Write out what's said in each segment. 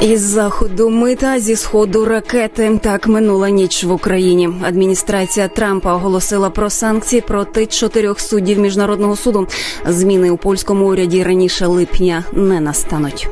Із заходу мита зі сходу ракети. Так минула ніч в Україні. Адміністрація Трампа оголосила про санкції проти чотирьох суддів міжнародного суду. Зміни у польському уряді раніше липня не настануть.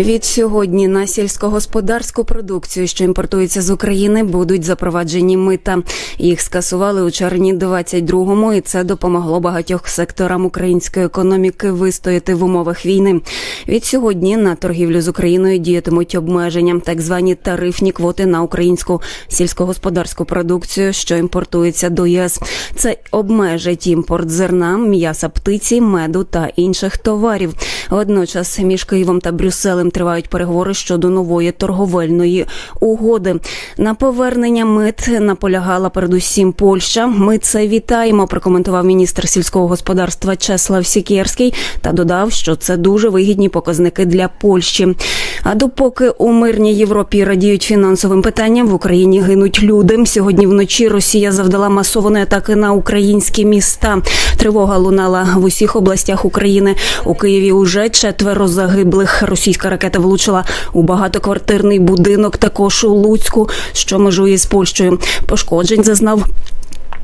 Від сьогодні на сільськогосподарську продукцію, що імпортується з України, будуть запроваджені мита. Їх скасували у червні 22-му, і це допомогло багатьох секторам української економіки вистояти в умовах війни. Від сьогодні на торгівлю з Україною діятимуть обмеження, так звані тарифні квоти на українську сільськогосподарську продукцію, що імпортується до ЄС. Це обмежить імпорт зерна, м'яса птиці, меду та інших товарів. Водночас між Києвом та Брюсселем тривають переговори щодо нової торговельної угоди. На повернення мит наполягала передусім Польща. Ми це вітаємо. Прокоментував міністр сільського господарства Чеслав Сікєрський та додав, що це дуже вигідні показники для Польщі. А допоки у мирній Європі радіють фінансовим питанням, в Україні гинуть люди. Сьогодні вночі Росія завдала масованої атаки на українські міста. Тривога лунала в усіх областях України. У Києві уже четверо загиблих. Російська ракета влучила у багатоквартирний будинок, також у Луцьку, що межує з Польщею. Пошкоджень зазнав.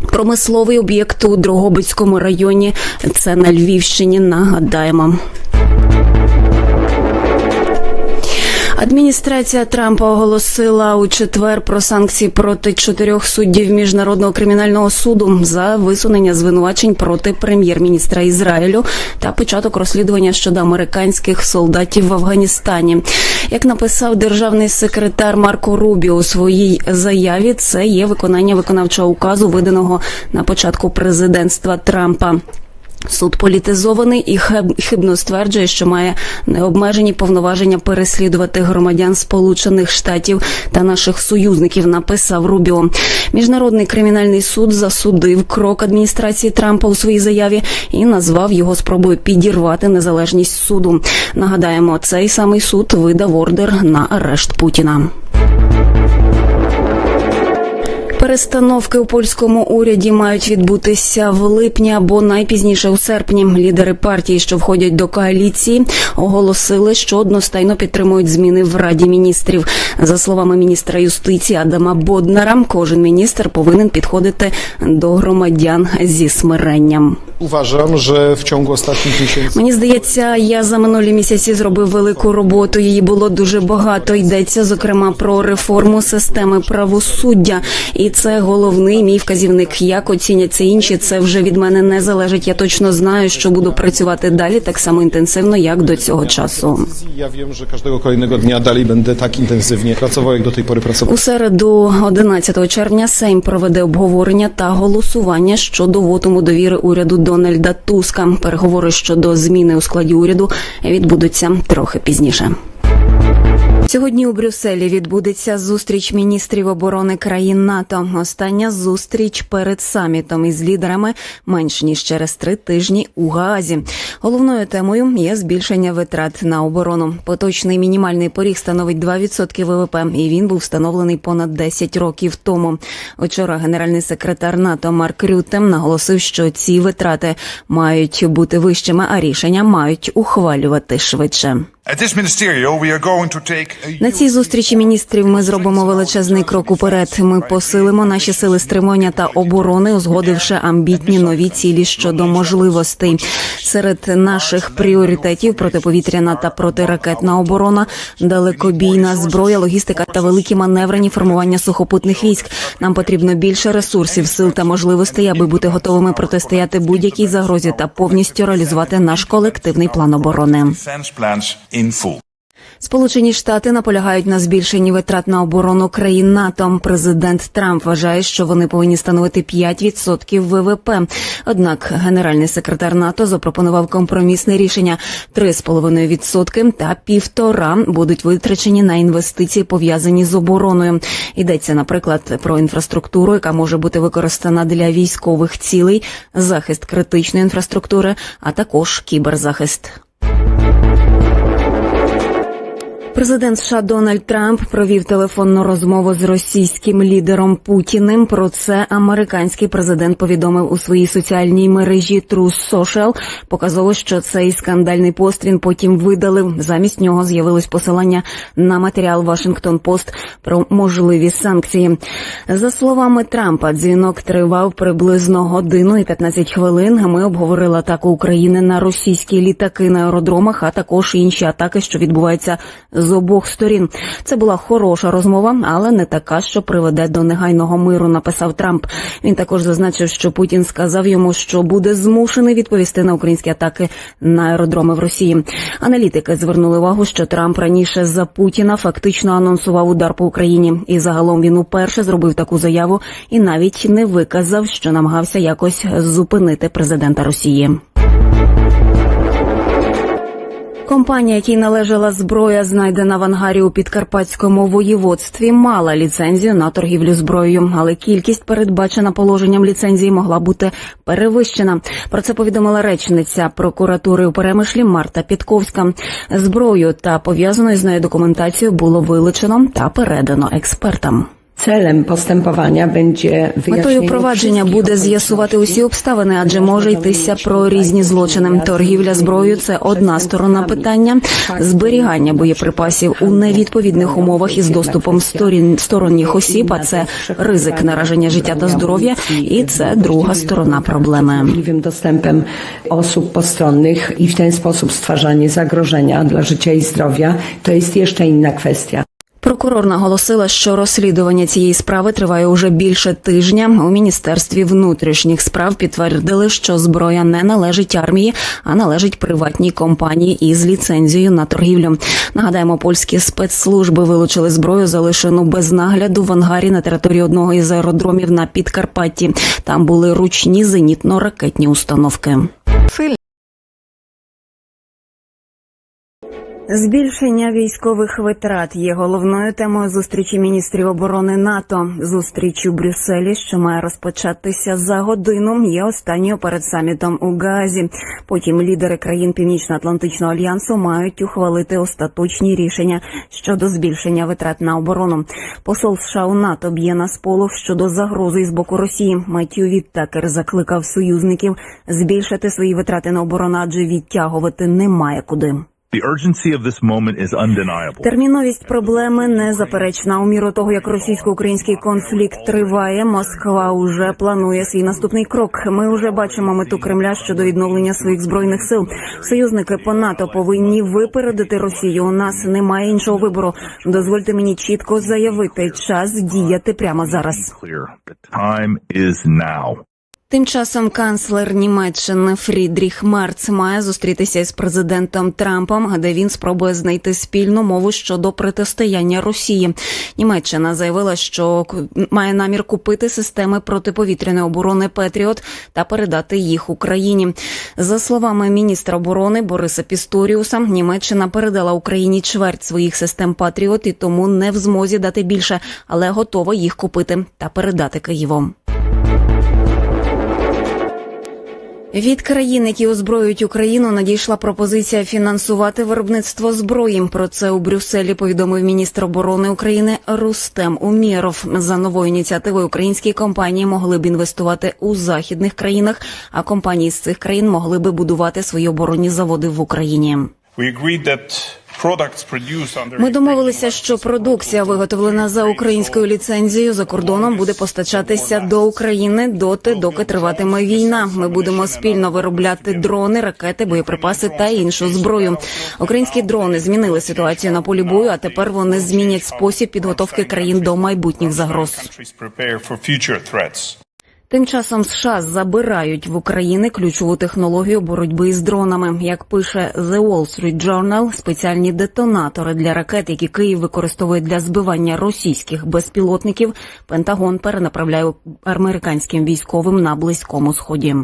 Промисловий об'єкт у Дрогобицькому районі. Це на Львівщині. Нагадаємо. Адміністрація Трампа оголосила у четвер про санкції проти чотирьох суддів міжнародного кримінального суду за висунення звинувачень проти прем'єр-міністра Ізраїлю та початок розслідування щодо американських солдатів в Афганістані. Як написав державний секретар Марко Рубіо у своїй заяві, це є виконання виконавчого указу, виданого на початку президентства Трампа. Суд політизований і хиб- хибно стверджує, що має необмежені повноваження переслідувати громадян Сполучених Штатів та наших союзників. Написав Рубіо. Міжнародний кримінальний суд засудив крок адміністрації Трампа у своїй заяві і назвав його спробою підірвати незалежність суду. Нагадаємо, цей самий суд видав ордер на арешт Путіна. Перестановки у польському уряді мають відбутися в липні або найпізніше у серпні. Лідери партії, що входять до коаліції, оголосили, що одностайно підтримують зміни в раді міністрів. За словами міністра юстиції Адама Боднара, кожен міністр повинен підходити до громадян зі смиренням. Uważam, że w ciągu ostatnich miesięcy Мені здається, я за минулі місяці зробив велику роботу. Її було дуже багато. Йдеться зокрема про реформу системи правосуддя, і це головний мій вказівник. Як оціняться інші, це вже від мене не залежить. Я точно знаю, що буду працювати далі так само інтенсивно, як до цього часу. ja wiem, że każdego kolejnego dnia dalej będę tak intensywnie pracował, jak do tej pory pracowałem. У середу, 11 червня, Сейм проведе обговорення та голосування щодо вотуму довіри уряду Дональда Туска. Переговори щодо зміни у складі уряду відбудуться трохи пізніше. Сьогодні у Брюсселі відбудеться зустріч міністрів оборони країн НАТО. Остання зустріч перед самітом із лідерами менш ніж через три тижні у Гаазі. Головною темою є збільшення витрат на оборону. Поточний мінімальний поріг становить 2% ВВП, і він був встановлений понад 10 років тому. Вчора генеральний секретар НАТО Марк Рютем наголосив, що ці витрати мають бути вищими, а рішення мають ухвалювати швидше. На цій зустрічі міністрів ми зробимо величезний крок уперед. Ми посилимо наші сили стримування та оборони, узгодивши амбітні нові цілі щодо можливостей. Серед наших пріоритетів протиповітряна та протиракетна оборона, далекобійна зброя, логістика та великі маневрені формування сухопутних військ. Нам потрібно більше ресурсів, сил та можливостей, аби бути готовими протистояти будь-якій загрозі та повністю реалізувати наш колективний план оборони. Full. Сполучені Штати наполягають на збільшенні витрат на оборону країн НАТО. Президент Трамп вважає, що вони повинні становити 5% ВВП. Однак генеральний секретар НАТО запропонував компромісне рішення: 3,5% та півтора будуть витрачені на інвестиції, пов'язані з обороною. Йдеться, наприклад, про інфраструктуру, яка може бути використана для військових цілей, захист критичної інфраструктури, а також кіберзахист. Президент США Дональд Трамп провів телефонну розмову з російським лідером Путіним. Про це американський президент повідомив у своїй соціальній мережі Truth Social. Показово, що цей скандальний пост він потім видалив. Замість нього з'явилось посилання на матеріал Washington Post про можливі санкції. За словами Трампа, дзвінок тривав приблизно годину і 15 хвилин. Ми обговорили атаку України на російські літаки на аеродромах, а також інші атаки, що відбуваються з обох сторін. Це була хороша розмова, але не така, що приведе до негайного миру. Написав Трамп. Він також зазначив, що Путін сказав йому, що буде змушений відповісти на українські атаки на аеродроми в Росії. Аналітики звернули увагу, що Трамп раніше за Путіна фактично анонсував удар по Україні, і загалом він уперше зробив таку заяву і навіть не виказав, що намагався якось зупинити президента Росії. Компанія, якій належала зброя, знайдена в ангарі у підкарпатському воєводстві, мала ліцензію на торгівлю зброєю, але кількість, передбачена положенням ліцензії, могла бути перевищена. Про це повідомила речниця прокуратури у Перемишлі Марта Підковська. Зброю та пов'язаною з нею документацію було вилучено та передано експертам. Celem postępowania będzie Метою провадження буде з'ясувати усі обставини, адже може йтися про різні злочини. Торгівля зброєю – це одна сторона питання. Зберігання боєприпасів у невідповідних умовах із доступом сторін сторонніх осіб. А це ризик нараження життя та здоров'я, і це друга сторона проблеми. dostępem osób postronnych i w ten sposób stwarzanie zagrożenia dla życia i zdrowia to jest jeszcze inna kwestia. Прокурор наголосила, що розслідування цієї справи триває уже більше тижня. У міністерстві внутрішніх справ підтвердили, що зброя не належить армії, а належить приватній компанії із ліцензією на торгівлю. Нагадаємо, польські спецслужби вилучили зброю, залишену без нагляду в ангарі на території одного із аеродромів на Підкарпатті. Там були ручні зенітно-ракетні установки. Збільшення військових витрат є головною темою зустрічі міністрів оборони НАТО. Зустріч у Брюсселі, що має розпочатися за годину, є останньою перед самітом у Гаазі. Потім лідери країн Північно-Атлантичного альянсу мають ухвалити остаточні рішення щодо збільшення витрат на оборону. Посол США у НАТО б'є на сполох щодо загрози з боку Росії. Меттью Віттакер закликав союзників збільшити свої витрати на оборону, адже відтягувати немає куди. Терміновість проблеми незаперечна. У міру того, як російсько-український конфлікт триває, Москва уже планує свій наступний крок. Ми вже бачимо мету Кремля щодо відновлення своїх збройних сил. Союзники по НАТО повинні випередити Росію. У нас немає іншого вибору. Дозвольте мені чітко заявити час діяти прямо зараз. Тим часом канцлер Німеччини Фрідріх Мерц має зустрітися із президентом Трампом, де він спробує знайти спільну мову щодо протистояння Росії. Німеччина заявила, що має намір купити системи протиповітряної оборони Петріот та передати їх Україні. За словами міністра оборони Бориса Пісторіуса, Німеччина передала Україні чверть своїх систем Патріот і тому не в змозі дати більше, але готова їх купити та передати Києву. Від країн, які озброюють Україну, надійшла пропозиція фінансувати виробництво зброї. Про це у Брюсселі повідомив міністр оборони України Рустем Умєров. За новою ініціативою українські компанії могли б інвестувати у західних країнах, а компанії з цих країн могли би будувати свої оборонні заводи в Україні. Ми домовилися, що продукція, виготовлена за українською ліцензією за кордоном, буде постачатися до України доти, доки триватиме війна. Ми будемо спільно виробляти дрони, ракети, боєприпаси та іншу зброю. Українські дрони змінили ситуацію на полі бою, а тепер вони змінять спосіб підготовки країн до майбутніх загроз. Тим часом США забирають в України ключову технологію боротьби із дронами. Як пише The Wall Street Journal, спеціальні детонатори для ракет, які Київ використовує для збивання російських безпілотників, Пентагон перенаправляє американським військовим на близькому сході.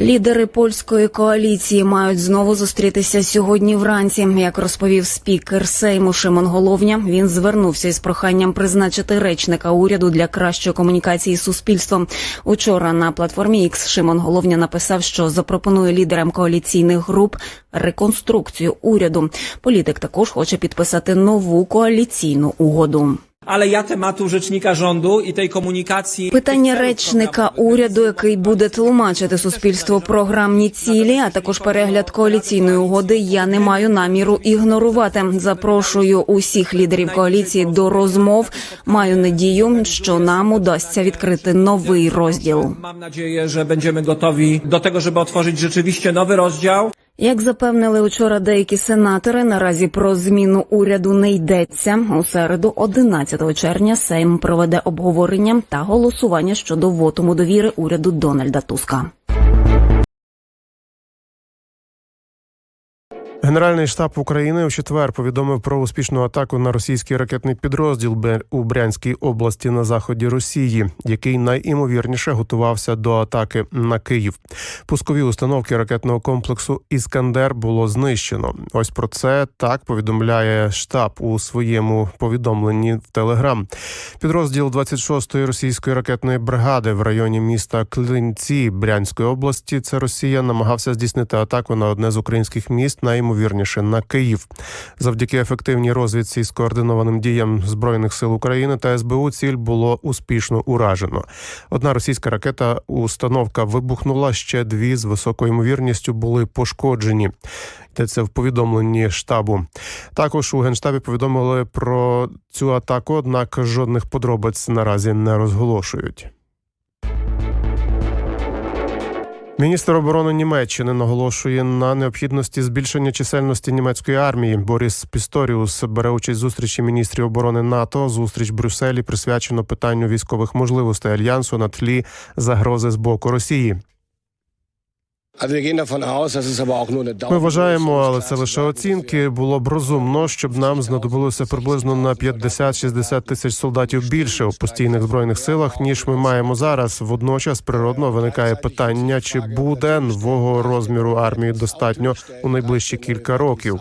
Лідери польської коаліції мають знову зустрітися сьогодні вранці. Як розповів спікер Сейму Шимон Головня, він звернувся із проханням призначити речника уряду для кращої комунікації з суспільством. Учора на платформі X Шимон Головня написав, що запропонує лідерам коаліційних груп реконструкцію уряду. Політик також хоче підписати нову коаліційну угоду. Ale ja tematu rzecznika rządu i tej komunikacji. Питання речника уряду, який буде тлумачити суспільству програмні цілі, а також перегляд коаліційної угоди. Я не маю наміру ігнорувати. Запрошую усіх лідерів коаліції до розмов. Маю надію, що нам удасться відкрити новий розділ. Mam nadzieję, że będziemy gotowi do tego, żeby otworzyć rzeczywiście nowy rozdział. Як запевнили учора деякі сенатори, наразі про зміну уряду не йдеться. У середу, 11 червня, Сейм проведе обговорення та голосування щодо вотуму довіри уряду Дональда Туска. Генеральний штаб України у четвер повідомив про успішну атаку на російський ракетний підрозділ у Брянській області на заході Росії, який найімовірніше готувався до атаки на Київ. Пускові установки ракетного комплексу Іскандер було знищено. Ось про це так повідомляє штаб у своєму повідомленні в Телеграм. Підрозділ 26-ї російської ракетної бригади в районі міста Клинці Брянської області. Це Росія намагався здійснити атаку на одне з українських міст, найімовірніше на Київ. Завдяки ефективній розвідці і скоординованим діям збройних сил України та СБУ ціль було успішно уражено. Одна російська ракета установка вибухнула. Ще дві з високою ймовірністю були пошкоджені. Йдеться в повідомленні штабу. Також у генштабі повідомили про цю атаку, однак жодних подробиць наразі не розголошують. Міністр оборони Німеччини наголошує на необхідності збільшення чисельності німецької армії. Боріс Пісторіус бере участь в зустрічі міністрів оборони НАТО. Зустріч в Брюсселі присвячено питанню військових можливостей альянсу на тлі загрози з боку Росії. Ми вважаємо, але це лише оцінки. Було б розумно, щоб нам знадобилося приблизно на 50-60 тисяч солдатів більше у постійних збройних силах, ніж ми маємо зараз. Водночас природно виникає питання, чи буде нового розміру армії достатньо у найближчі кілька років.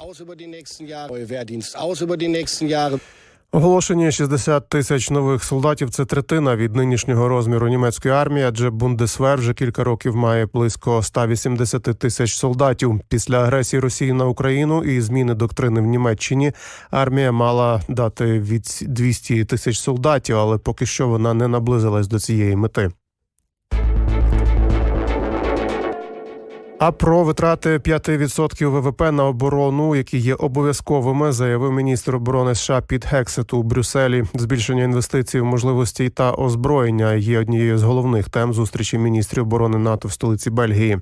Оголошені 60 тисяч нових солдатів це третина від нинішнього розміру німецької армії, адже Бундесвер вже кілька років має близько 180 тисяч солдатів. Після агресії Росії на Україну і зміни доктрини в Німеччині армія мала дати від 200 тисяч солдатів, але поки що вона не наблизилась до цієї мети. А про витрати 5% ВВП на оборону, які є обов'язковими, заявив міністр оборони США під Хексет у Брюсселі. Збільшення інвестицій в можливості та озброєння є однією з головних тем зустрічі міністрів оборони НАТО в столиці Бельгії.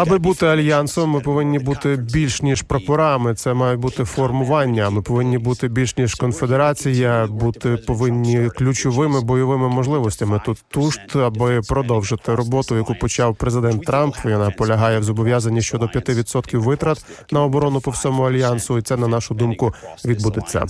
Аби бути альянсом, ми повинні бути більш ніж прапорами. Це мають бути формування. Ми повинні бути більш ніж конфедерація, бути повинні ключовими бойовими можливостями. Тут тушт, аби продовжити роботу, яку почав президент Трамп. Вона полягає в зобов'язанні щодо 5% витрат на оборону по всьому альянсу, і це на нашу думку відбудеться.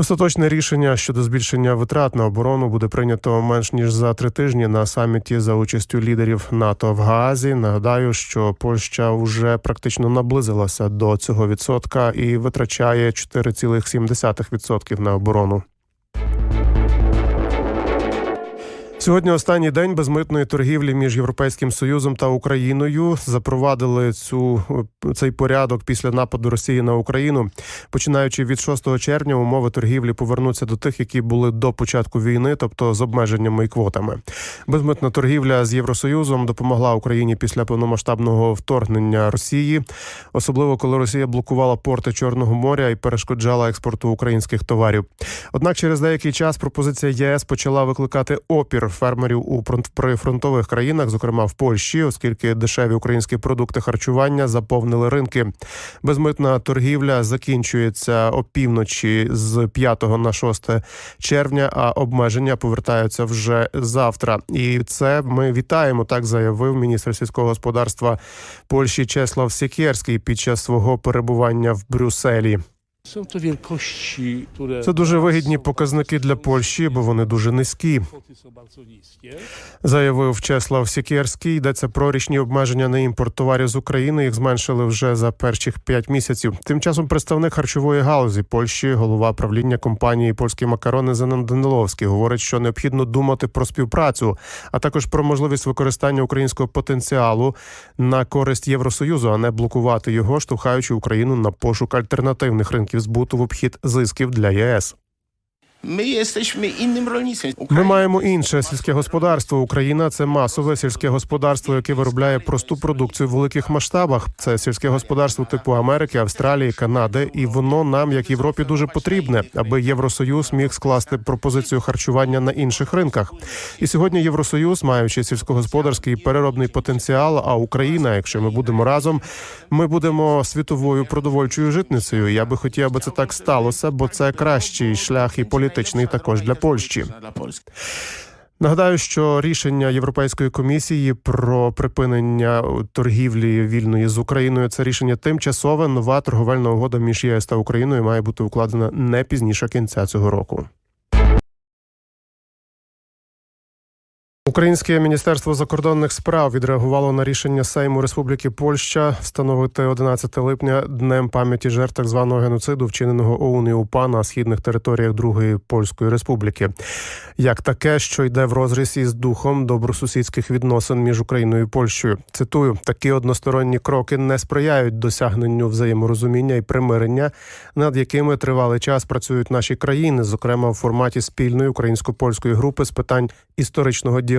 Остаточне рішення щодо збільшення витрат на оборону буде прийнято менш ніж за три тижні на саміті за участю лідерів НАТО в Гаазі. Нагадаю, що Польща вже практично наблизилася до цього відсотка і витрачає 4,7% на оборону. Сьогодні останній день безмитної торгівлі між Європейським Союзом та Україною запровадили цю цей порядок після нападу Росії на Україну. Починаючи від 6 червня, умови торгівлі повернуться до тих, які були до початку війни, тобто з обмеженнями і квотами. Безмитна торгівля з Євросоюзом допомогла Україні після повномасштабного вторгнення Росії, особливо коли Росія блокувала порти Чорного моря і перешкоджала експорту українських товарів. Однак, через деякий час пропозиція ЄС почала викликати опір фермерів у фронт- прифронтових країнах, зокрема в Польщі, оскільки дешеві українські продукти харчування заповнили ринки. Безмитна торгівля закінчується опівночі з 5 на 6 червня, а обмеження повертаються вже завтра. І це ми вітаємо. Так заявив міністр сільського господарства Польщі Чеслав Сікерський під час свого перебування в Брюсселі. Це дуже вигідні показники для Польщі, бо вони дуже низькі. Заявив Чеслав Сікерський. Йдеться про річні обмеження на імпорт товарів з України. Їх зменшили вже за перших п'ять місяців. Тим часом представник харчової галузі Польщі, голова правління компанії Польські макарони Зенон Даниловський, говорить, що необхідно думати про співпрацю, а також про можливість використання українського потенціалу на користь Євросоюзу, а не блокувати його, штовхаючи Україну на пошук альтернативних ринків збуту в обхід зисків для ЄС. My jesteśmy innym rolnictwem. Ми маємо інше сільське господарство. Україна це масове сільське господарство, яке виробляє просту продукцію в великих масштабах. Це сільське господарство типу Америки, Австралії, Канади, і воно нам, як Європі, дуже потрібне, аби Євросоюз міг скласти пропозицію харчування на інших ринках. І сьогодні Євросоюз, маючи сільськогосподарський переробний потенціал, а Україна, якщо ми будемо разом, ми будемо світовою продовольчою житницею. Я би хотів, аби це так сталося, бо це кращий шлях і політичний також для Польщі. Нагадаю, що рішення Європейської комісії про припинення торгівлі вільної з Україною це рішення тимчасове. Нова торговельна угода між ЄС та Україною має бути укладена не пізніше кінця цього року. Українське міністерство закордонних справ відреагувало на рішення Сейму Республіки Польща встановити 11 липня днем пам'яті жертв так званого геноциду, вчиненого ОУН і УПА на східних територіях Другої Польської Республіки, як таке, що йде в розріз із духом добросусідських відносин між Україною і Польщею. Цитую: такі односторонні кроки не сприяють досягненню взаєморозуміння і примирення, над якими тривалий час працюють наші країни, зокрема в форматі спільної українсько-польської групи з питань історичного діалогу.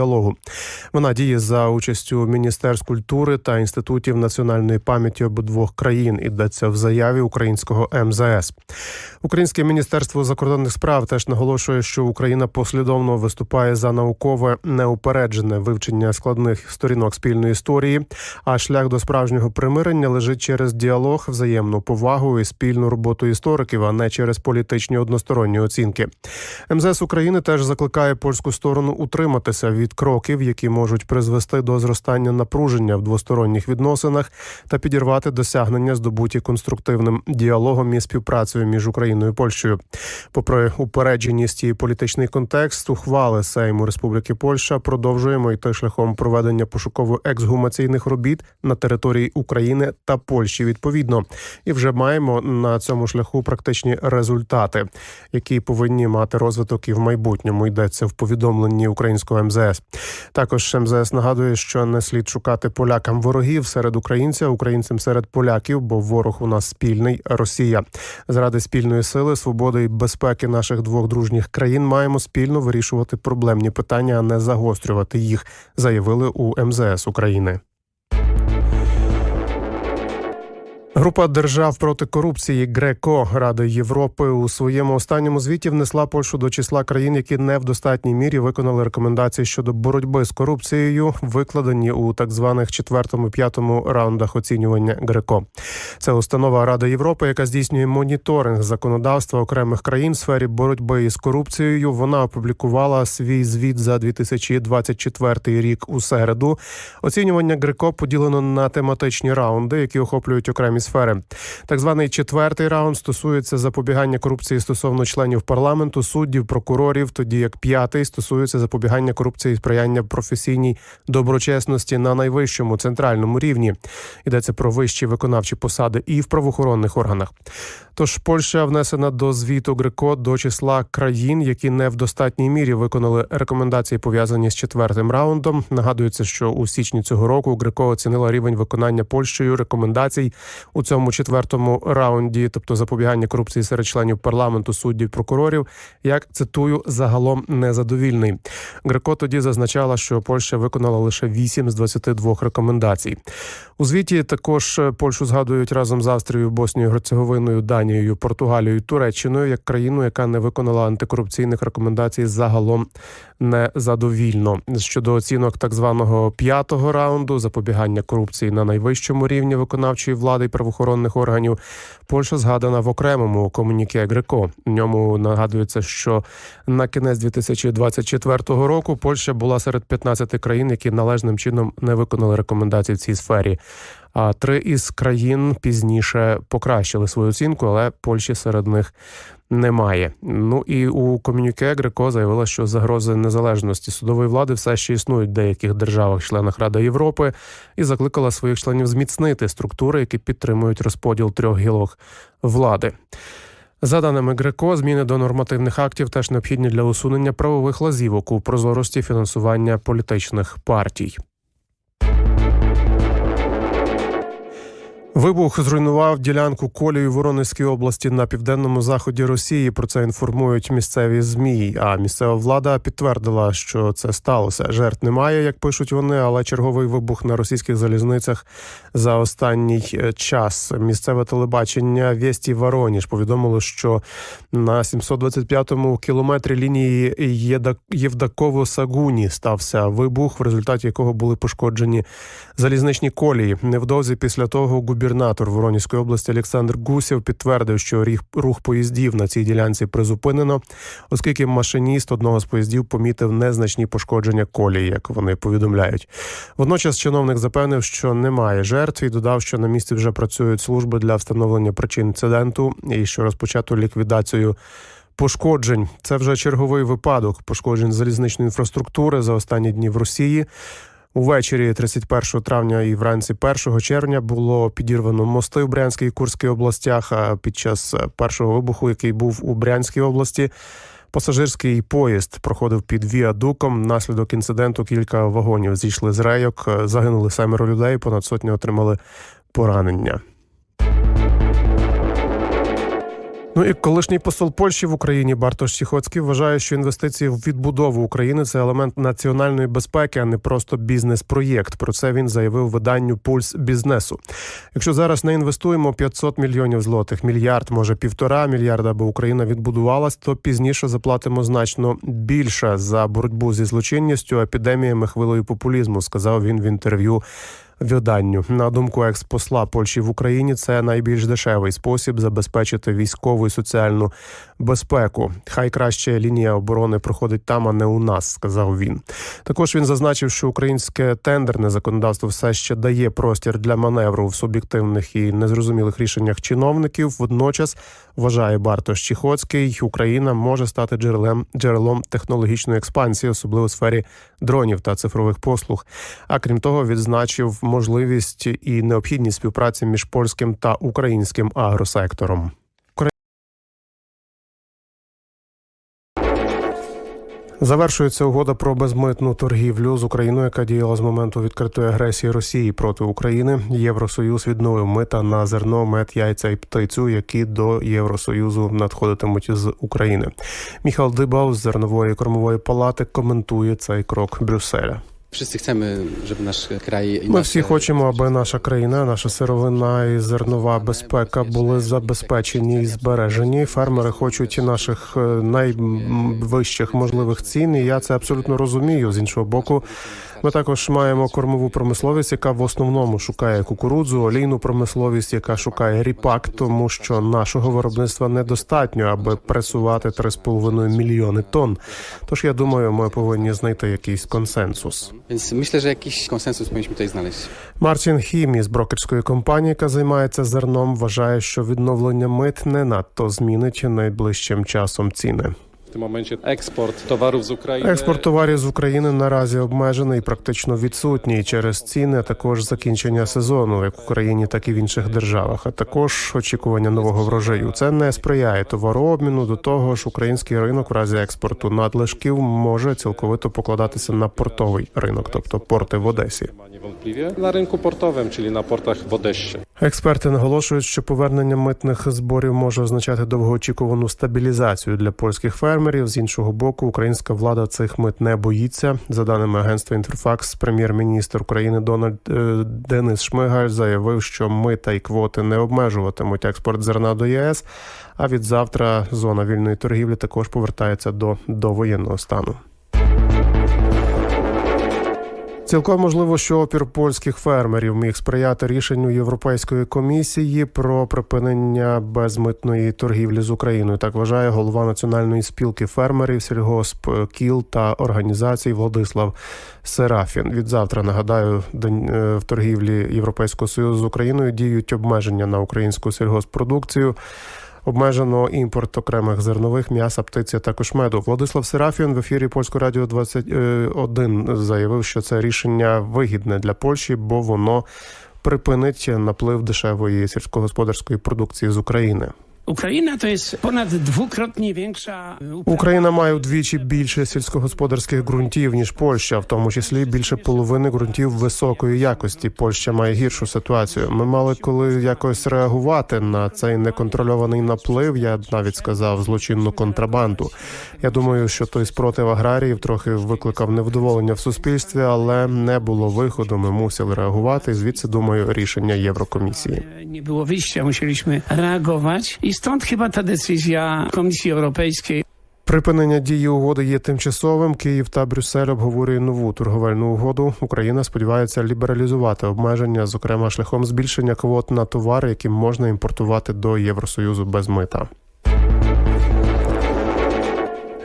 Вона діє за участю Міністерств культури та інститутів національної пам'яті обидвох країн. Ідеться в заяві українського МЗС. Українське міністерство закордонних справ теж наголошує, що Україна послідовно виступає за наукове неупереджене вивчення складних сторінок спільної історії. А шлях до справжнього примирення лежить через діалог, взаємну повагу і спільну роботу істориків, а не через політичні односторонні оцінки. МЗС України теж закликає польську сторону утриматися від кроків, які можуть призвести до зростання напруження в двосторонніх відносинах та підірвати досягнення, здобуті конструктивним діалогом і співпрацею між Україною і Польщею. Попри упередженість і політичний контекст, ухвали Сейму Республіки Польща продовжуємо йти шляхом проведення пошуково-ексгумаційних робіт на території України та Польщі відповідно, і вже маємо на цьому шляху практичні результати, які повинні мати розвиток і в майбутньому йдеться в повідомленні українського МЗС. Також МЗС нагадує, що не слід шукати полякам ворогів серед українців, українцям серед поляків, бо ворог у нас спільний Росія. Заради спільної сили, свободи і безпеки наших двох дружніх країн маємо спільно вирішувати проблемні питання, а не загострювати їх, заявили у МЗС України. Група держав проти корупції ГРЕКО Ради Європи у своєму останньому звіті внесла Польщу до числа країн, які не в достатній мірі виконали рекомендації щодо боротьби з корупцією, викладені у так званих четвертому п'ятому раундах оцінювання ГРЕКО. Це установа Ради Європи, яка здійснює моніторинг законодавства окремих країн в сфері боротьби із корупцією. Вона опублікувала свій звіт за 2024 рік у середу. Оцінювання ГРЕКО поділено на тематичні раунди, які охоплюють окремі сфери. Так званий четвертий раунд стосується запобігання корупції стосовно членів парламенту, суддів, прокурорів. Тоді як п'ятий стосується запобігання корупції і сприяння професійній доброчесності на найвищому центральному рівні. Йдеться про вищі виконавчі посади і в правоохоронних органах. Тож Польща внесена до звіту ГРЕКО до числа країн, які не в достатній мірі виконали рекомендації, пов'язані з четвертим раундом. Нагадується, що у січні цього року ГРЕКО оцінила рівень виконання Польщею рекомендацій у цьому четвертому раунді, тобто запобігання корупції серед членів парламенту, суддів, прокурорів, як цитую, загалом незадовільний. Греко тоді зазначала, що Польща виконала лише 8 з 22 рекомендацій. У звіті також Польщу згадують разом з Австрією, Боснією, Герцеговиною, Данією, Португалією, Туреччиною як країну, яка не виконала антикорупційних рекомендацій загалом незадовільно. Щодо оцінок так званого п'ятого раунду запобігання корупції на найвищому рівні виконавчої влади і правоохоронних органів. Польща згадана в окремому комуніке Греко. В ньому нагадується, що на кінець 2024 року Польща була серед 15 країн, які належним чином не виконали рекомендації в цій сфері. А три із країн пізніше покращили свою оцінку, але Польщі серед них немає. Ну і у комюніке Греко заявила, що загрози незалежності судової влади все ще існують в деяких державах-членах Ради Європи, і закликала своїх членів зміцнити структури, які підтримують розподіл трьох гілок влади. За даними Греко, зміни до нормативних актів теж необхідні для усунення правових лазівок у прозорості фінансування політичних партій. Вибух зруйнував ділянку колії в Воронезькій області на південному заході Росії. Про це інформують місцеві змі. А місцева влада підтвердила, що це сталося. Жертв немає, як пишуть вони, але черговий вибух на російських залізницях за останній е, час. Місцеве телебачення Вєсті Вороніж повідомило, що на 725-му кілометрі лінії Євдаково-Сагуні стався вибух, в результаті якого були пошкоджені залізничні колії. Невдовзі після того губернатор Воронізької області Олександр Гусєв підтвердив, що рух поїздів на цій ділянці призупинено, оскільки машиніст одного з поїздів помітив незначні пошкодження колії, як вони повідомляють. Водночас чиновник запевнив, що немає жертв і додав, що на місці вже працюють служби для встановлення причин інциденту і що розпочато ліквідацію. Пошкоджень це вже черговий випадок пошкоджень залізничної інфраструктури за останні дні в Росії. Увечері 31 травня і вранці 1 червня було підірвано мости в Брянській і Курській областях. А під час е, першого вибуху, який був у Брянській області, пасажирський поїзд проходив під віадуком. Наслідок інциденту кілька вагонів зійшли з рейок. е, Загинули семеро людей, понад сотні отримали поранення. Ну і колишній посол Польщі в Україні Бартош Сіхоцький вважає, що інвестиції в відбудову України це елемент національної безпеки, а не просто бізнес-проєкт. Про це він заявив виданню Пульс бізнесу. Якщо зараз не інвестуємо 500 мільйонів злотих, мільярд, може півтора мільярда, аби Україна відбудувалась, то пізніше заплатимо значно більше за боротьбу зі злочинністю, епідеміями, хвилою популізму. Сказав він в інтерв'ю виданню. На думку експосла Польщі в Україні, це найбільш дешевий спосіб забезпечити військову і соціальну безпеку. Хай краще лінія оборони проходить там, а не у нас, сказав він. Також він зазначив, що українське тендерне законодавство все ще дає простір для маневру в суб'єктивних і незрозумілих рішеннях чиновників. Водночас вважає Бартош Чіхоцький, Україна може стати джерелем джерелом технологічної експансії, особливо в сфері дронів та цифрових послуг. А крім того, відзначив можливість і необхідність співпраці між польським та українським агросектором. Завершується угода про безмитну торгівлю з Україною, яка діяла з моменту відкритої агресії Росії проти України. Євросоюз відновив мита на зерно, мед, яйця і птицю, які до Євросоюзу надходитимуть з України. Міхал Дибав з зернової кормової палати коментує цей крок Брюсселя. Wszyscy chcemy, żeby nasz kraj Ми всі хочемо, аби наша країна, наша сировина і зернова безпека були забезпечені і збережені. Фермери хочуть наших е, найвищих можливих цін. І я це абсолютно розумію. З іншого боку, ми також маємо кормову промисловість, яка в основному шукає кукурудзу, олійну промисловість, яка шукає ріпак, тому що нашого виробництва недостатньо, аби пресувати 3,5 мільйони тонн. Тож я думаю, ми повинні знайти якийсь консенсус. Myślę, że jakiś konsensus powinniśmy tutaj znaleźć. Мартін Хім із брокерської компанії, яка займається зерном, вважає, що відновлення мит не надто змінить найближчим часом ціни. Експорт товарів з України наразі обмежений, практично відсутній через ціни, а також закінчення сезону, як в Україні, так і в інших державах, а також очікування нового врожаю. Це не сприяє товарообміну. До того ж, український ринок в разі експорту надлишків може цілковито покладатися на портовий ринок, тобто порти в Одесі. Niewątpliwie na rynku portowym, czyli na portach w Експерти наголошують, що повернення митних зборів може означати довгоочікувану стабілізацію для польських фермерів. З іншого боку, українська влада цих мит не боїться. За даними агентства Інтерфакс, прем'єр-міністр України Дональд е, Денис Шмигаль заявив, що мита і квоти не обмежуватимуть експорт зерна до ЄС. А від завтра зона вільної торгівлі також повертається до довоєнного стану. Цілком можливо, що опір польських фермерів міг сприяти рішенню Європейської комісії про припинення безмитної торгівлі з Україною. Так вважає голова національної спілки фермерів, сільгосп кіл та організацій Владислав Серафін. Від завтра нагадаю, е, в торгівлі Європейського союзу з Україною діють обмеження на українську сільгоспродукцію. Обмежено імпорт окремих зернових м'яса, птиці, а також меду. Владислав Серафін в ефірі Польського радіо 21 заявив, що це рішення вигідне для Польщі, бо воно припинить наплив дешевої сільськогосподарської продукції з України. Ukraina to jest ponad dwukrotnie większa Україна має вдвічі більше сільськогосподарських ґрунтів ніж Польща, в тому числі більше половини ґрунтів високої якості. Польща має гіршу ситуацію. Ми мали коли якось реагувати на цей неконтрольований наплив. Я навіть сказав злочинну контрабанду. Я думаю, що той спротив аграріїв трохи викликав невдоволення в суспільстві, але не було виходу. Ми мусили реагувати. Звідси думаю, рішення Єврокомісії. nie było wyjścia, musieliśmy reagować i stąd chyba ta decyzja Komisji Europejskiej Припинення дії угоди є тимчасовим. Київ та Брюссель обговорює нову торговельну угоду. Україна сподівається лібералізувати обмеження, зокрема шляхом збільшення квот на товари, які можна імпортувати до Євросоюзу без мита.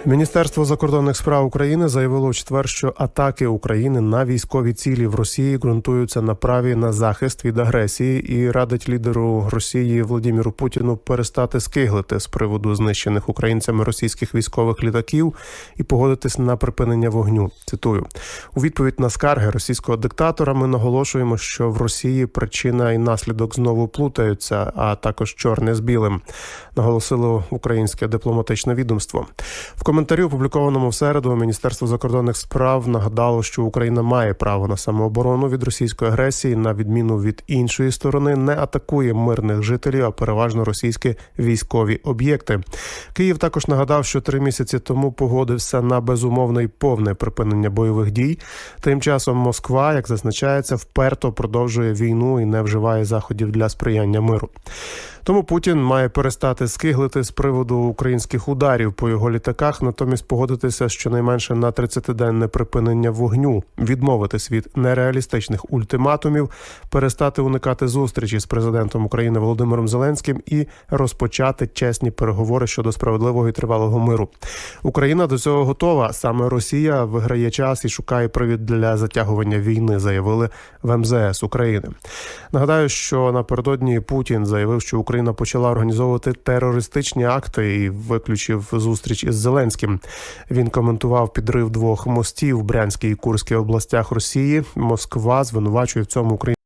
Міністерство закордонних справ України заявило у четвер, що атаки України на військові цілі в Росії ґрунтуються на праві на захист від агресії і радить лідеру Росії Володимиру Путіну перестати скиглити з приводу знищених українцями російських військових літаків і погодитись на припинення вогню. Цитую у відповідь на скарги російського диктатора. Ми наголошуємо, що в Росії причина і наслідок знову плутаються, а також чорне з білим. Наголосило українське дипломатичне відомство. В коментарі, опублікованому в середу, Міністерство закордонних справ нагадало, що Україна має право на самооборону від російської агресії, на відміну від іншої сторони, не атакує мирних жителів, а переважно російські військові об'єкти. Київ також нагадав, що три місяці тому погодився на безумовне і повне припинення бойових дій. Тим часом Москва, як зазначається, вперто продовжує війну і не вживає заходів для сприяння миру. Тому Путін має перестати скиглити з приводу українських ударів по його літаках, натомість погодитися щонайменше на 30-денне припинення вогню, відмовитись від нереалістичних ультиматумів, перестати уникати зустрічі з президентом України Володимиром Зеленським і розпочати чесні переговори щодо справедливого і тривалого миру. Україна до цього готова. Саме Росія виграє час і шукає привід для затягування війни, заявили в МЗС України. Нагадаю, що напередодні Путін заявив, що Україна почала організовувати терористичні акти і виключив зустріч із Зеленським. Він коментував підрив двох мостів в Брянській і Курській областях Росії. Москва звинувачує в цьому Україну.